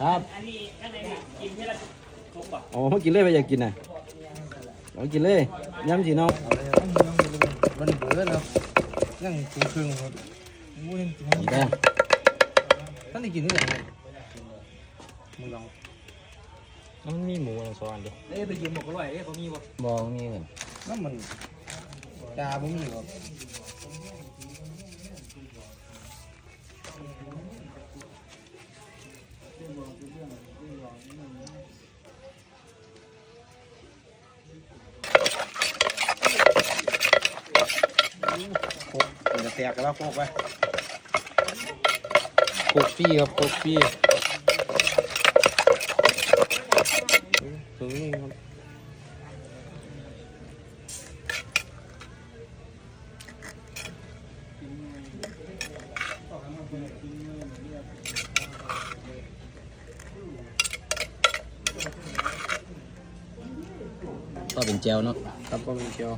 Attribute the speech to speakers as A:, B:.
A: ครับ
B: อันนี้อันไหนกินเพื่อละครบป่ะ
A: อ๋อกินเลยไปอยากกินน่ะเอากินเลยย้ำสิน้อง
C: เอาเลยครับมันเบื่อแล้วยังกินครึ่งครับมูยังกิน
A: นี่ได้
C: ท่านได้กินที่ไหนมึงลอง
D: มันมีหมูสองอันดิ
B: เอ้ยไปยืมหมกอร่อยเอ้ยเขามีป่ะ
A: บองมีเงิน
C: นั่นมันจาบ่มีครับ โคกมันจะแตกกันแล้วโคกไป
D: โคกปี้ครับโคกปี้ตรงนี้ครับ
A: ก็เป็นเ ก็เป็นเจลเนาะ
D: ครับก็เป็นเจล